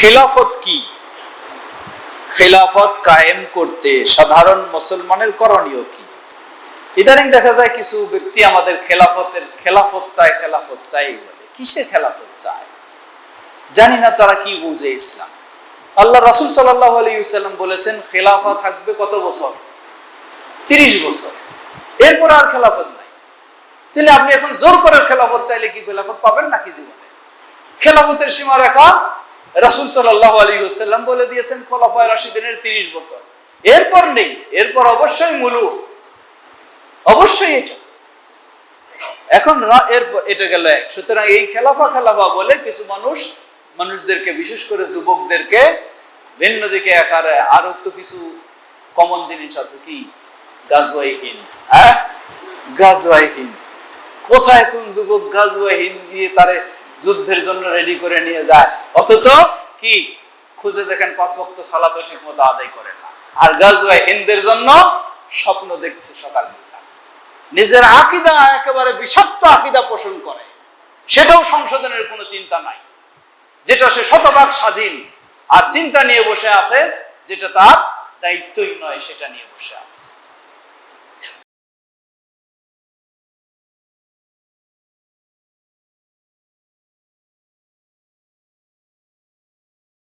খেলাফত কি? খেলাফত কায়েম করতে সাধারণ মুসলমানের করণীয় কি? ইদানিং দেখা যায় কিছু ব্যক্তি আমাদের খেলাফতের খেলাফত চায়, খেলাফত চাই বলে। কিসের খেলাফত চায়? জানি না তারা কি বুঝে ইসলাম। আল্লাহ রাসুল সাল্লাহ আলাইসাল্লাম বলেছেন, খেলাফা থাকবে কত বছর? তিরিশ বছর। এরপর আর খেলাফত নাই। তাহলে আপনি এখন জোর করে খেলাফত চাইলে কি খেলাফত পাবেন নাকি জীবনে? খেলাফতের সীমারেখা রাসুল সাল্লাহ আলী হুসাল্লাম বলে দিয়েছেন খোলাফায় রাশিদিনের তিরিশ বছর। এরপর নেই, এরপর অবশ্যই মুলুক। অবশ্যই এটা। এখন এরপর এটা গেল এক। সুতরাং এই খেলাফা খেলাফা বলে কিছু মানুষ, মানুষদেরকে, বিশেষ করে যুবকদেরকে ভিন্ন দিকে আকারে আরও তো কিছু কমন জিনিস আছে কি? গাজওয়াই হিন্দ। হ্যাঁ? গাজওয়াই হিন্দ। কোথায় কোন যুবক গাজওয়াই হিন্দ দিয়ে তারে যুদ্ধের জন্য রেডি করে নিয়ে যায়। অথচ কি? খুঁজে দেখেন পাঁচ ভক্ত সালাদও ঠিক মতো আদায় করে না। আর গাজওয়াই হিন্দের জন্য স্বপ্ন দেখছে সকাল বিকাল। নিজের আকিদা একেবারে বিষাক্ত আকিদা পোষণ করে। সেটাও সংশোধনের কোনো চিন্তা নাই। যেটা সে শতভাগ স্বাধীন। আর চিন্তা নিয়ে বসে আছে, যেটা তার দায়িত্বই নয়, সেটা নিয়ে বসে আছে।